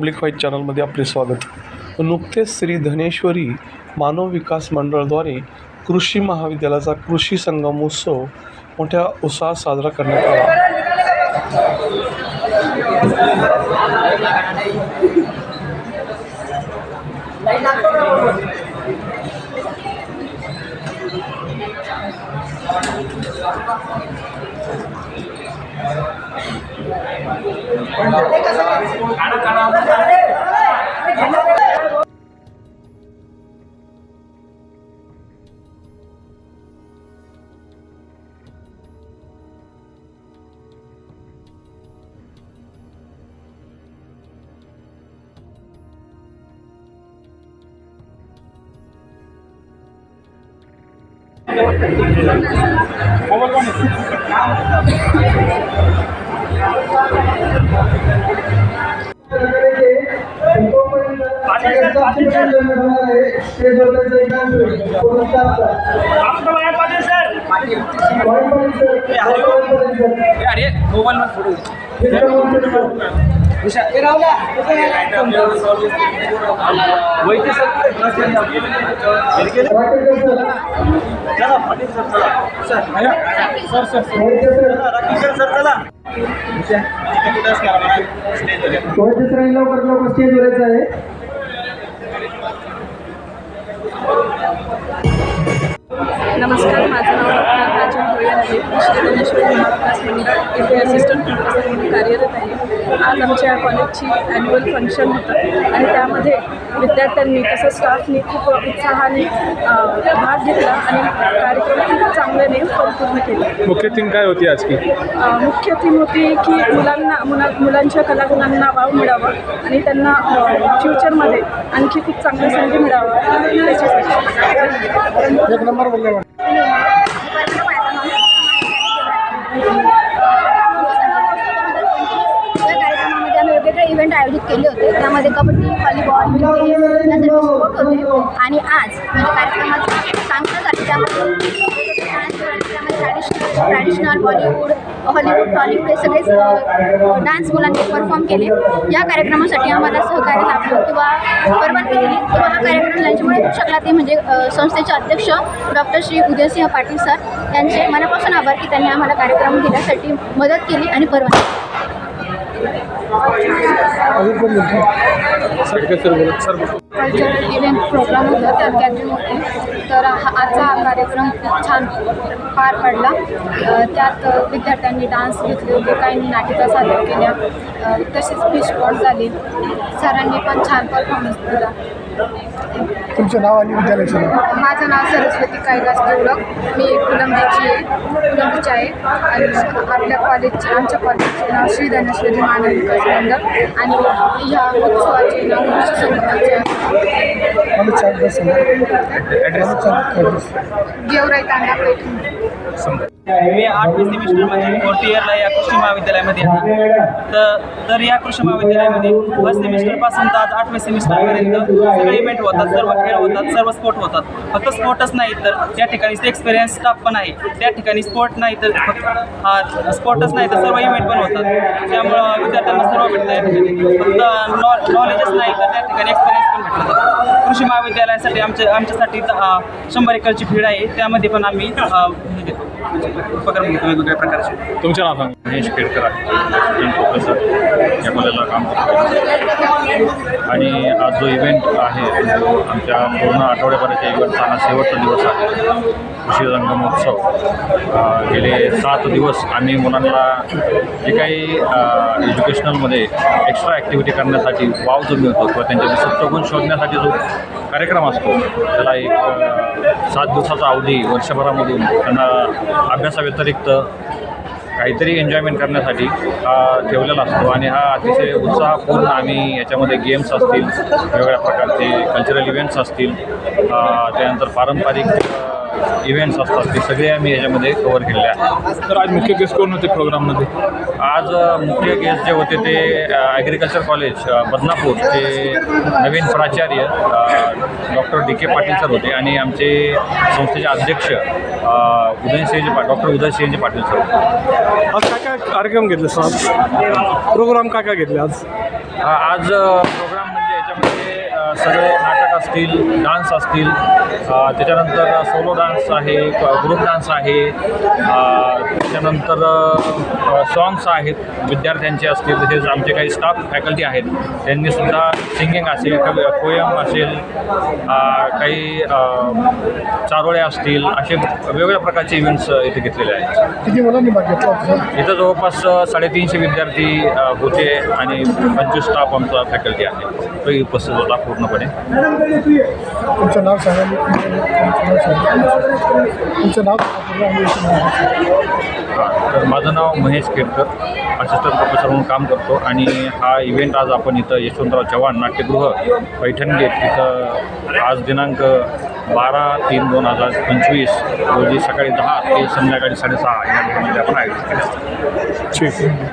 Public white चॅनलमध्ये आपले स्वागत. नुकतेच श्री धनेश्वरी मानव विकास मंडळाद्वारे कृषी महाविद्यालयाचा कृषी संगम उत्सव मोठ्या उत्साहात साजरा करण्यात आला. Vamos lá. अरे मोबाईल मध्ये photo sir sir sir sir चला. लवकर लवकर स्टेज यायचं आहे नमस्कार माझं नाव भोयर आहे. श्री मंडळ येथे असिस्टंट प्रोफेसर म्हणून कार्यरत आहे. आज आमच्या कॉलेजची ॲन्युअल फंक्शन होतं. आणि त्यामध्ये विद्यार्थ्यांनी तसंच स्टाफनी खूप उत्साहाने भाग घेतला आणि कार्यक्रम खूप चांगल्याने परिपूर्ण केला. मुख्य थीम काय होती आज की? मुख्य थीम होती की मुलांना मुला मुलांच्या कलागुणांना वाव मिळावा आणि त्यांना फ्युचरमध्ये आणखी खूप चांगल्या संधी मिळावा. त्याच्यासाठी. एक नंबर बोलले या कार्यक्रमामध्ये आम्ही वेगवेगळे इव्हेंट आयोजित केले होते त्यामध्ये कबड्डी व्हॉलीबॉल क्रिकेट यासारखे स्पोर्ट होते आणि आज म्हणजे कार्यक्रमाचा सांगण्यासाठी त्यामध्ये त्यामध्ये traditional traditional Bollywood Hollywood Tollywood हे सगळेच डान्स मुलांनी परफॉर्म केले. या कार्यक्रमासाठी आम्हाला सहकार्य लाभलं किंवा परवानगी दिली किंवा हा कार्यक्रम यांच्यामुळे होऊ शकला ते म्हणजे संस्थेचे अध्यक्ष डॉक्टर श्री उदयसिंह पाटील सर यांचे मनापासून आभार की त्यांनी आम्हाला कार्यक्रम घेण्यासाठी मदत केली आणि परवानगी दिली. अजून कोण बोलतो कल्चरल इव्हेंट प्रोग्राम होता त्यात गॅदरिंग होती तर हा आजचा हा कार्यक्रम खूप छान पार पडला. त्यात विद्यार्थ्यांनी डान्स घेतले होते काहींनी नाटिका सादर केल्या. तसेच फिश स्पॉट झाले. सरांनी पण छान परफॉर्मन्स दिला. तुमचं नाव आणि विद्यालयाचं नाव? माझं नाव सरस्वती कैलास देवळक मी फुलंबीची आहे फुलंबीची आहे. आणि आपल्या कॉलेजचे आमच्या कॉलेजचे नाव श्री धनेश्वरी मानव विकास मंडळ. आणि ह्या उत्सवाचे नाव कृषी संगमाचे आहे. कॉलेजचा ॲड्रेस कॉलेजचा ॲड्रेस गेवराई तांडा पैठण. मी आठव्या सेमिस्टरमध्ये फोर्थ इयरला या कृषी महाविद्यालयामध्ये आहे तर तर या कृषी महाविद्यालयामध्ये फर्स्ट सेमिस्टरपासून तर आज आठव्या सेमिस्टरपर्यंत सगळे इव्हेंट होतात सर्व खेळ होतात सर्व स्पोर्ट होतात. फक्त स्पोर्टच नाही तर त्या ठिकाणी एक्सपिरियन्स स्टाफ पण आहे त्या ठिकाणी स्पोर्ट नाही तर फक्त हा स्पोर्टच नाही तर सर्व इव्हेंट पण होतात. त्यामुळं विद्यार्थ्यांना सर्व भेटतं या ठिकाणी फक्त नॉ नॉलेजच नाही तर त्या ठिकाणी एक्सपिरियन्स कृषी महाविद्यालयासाठी आमच्या आमच्यासाठी शंभर एकरची फीड आहे. त्यामध्ये पण आम्ही म्हणजे उपक्रम घेतो वेगवेगळ्या प्रकारचे. तुमचं नाव सांगा. महेश या कॉलेजला काम करतो आणि आज जो इव्हेंट आहे तो आमच्या पूर्ण आठवड्याभराच्या इव्हेंटचा हा शेवटचा दिवस आहे. कृषी रंगमहोत्सव. गेले सात दिवस आम्ही मुलांना जे काही एज्युकेशनलमध्ये एक्स्ट्रा ॲक्टिव्हिटी करण्यासाठी वाव जो मिळतो किंवा त्यांचे सत्वगुण शोधण्यासाठी जो कार्यक्रम असतो त्याला एक सात दिवसाचा अवधी वर्षभरामधून त्यांना अभ्यासाव्यतिरिक्त काहीतरी एन्जॉयमेंट करण्यासाठी हा ठेवलेला असतो. आणि हा अतिशय उत्साहपूर्ण आम्ही याच्यामध्ये गेम्स असतील वेगवेगळ्या प्रकारचे कल्चरल इव्हेंट्स असतील त्यानंतर पारंपरिक इव्हेंट्स असतात ते सगळे आम्ही याच्यामध्ये कवर केलेले आहेत. तर आज मुख्य गेस्ट कोण होते प्रोग्राममध्ये आज मुख्य गेस्ट जे होते ते ॲग्रिकल्चर कॉलेज अ, बदनापूरचे नवीन प्राचार्य doctor D K Patil sir होते आणि आमचे संस्थेचे अध्यक्ष अ, उदयनसिंहजी पा डॉक्टर उदयसिंहजी पाटील सर होते. आज काय काय कार्यक्रम घेतले सर प्रोग्राम काय काय घेतले आज? आज प्रोग्राम म्हणजे याच्यामध्ये सगळे असतील डान्स असतील त्याच्यानंतर सोलो डान्स आहे ग्रुप डान्स आहे त्याच्यानंतर सॉंग्स आहेत विद्यार्थ्यांचे असतील तसेच आमचे काही स्टाफ फॅकल्टी आहेत त्यांनीसुद्धा सिंगिंग असेल पोयम असेल काही चारोळे असतील असे वेगवेगळ्या प्रकारचे इव्हेंट्स इथे घेतलेले आहेत. इथं जवळपास साडेतीनशे विद्यार्थी होते आणि पंचवीस स्टाफ आमचा फॅकल्टी आहे. तो उपस्थित होता पूर्णपणे. तुमचं नाव सांगा. तुमचं नाव तर माझं नाव महेश केडकर. असिस्टंट प्रोफेसर म्हणून काम करतो आणि हा इव्हेंट आज आपण इथं यशवंतराव चव्हाण नाट्यगृह पैठण गेट इथं आज दिनांक बारा तीन दोन हजार पंचवीस रोजी सकाळी दहा ते संध्याकाळी साडेसहा या ठिकाणी आपण आयोजित केलं ठीक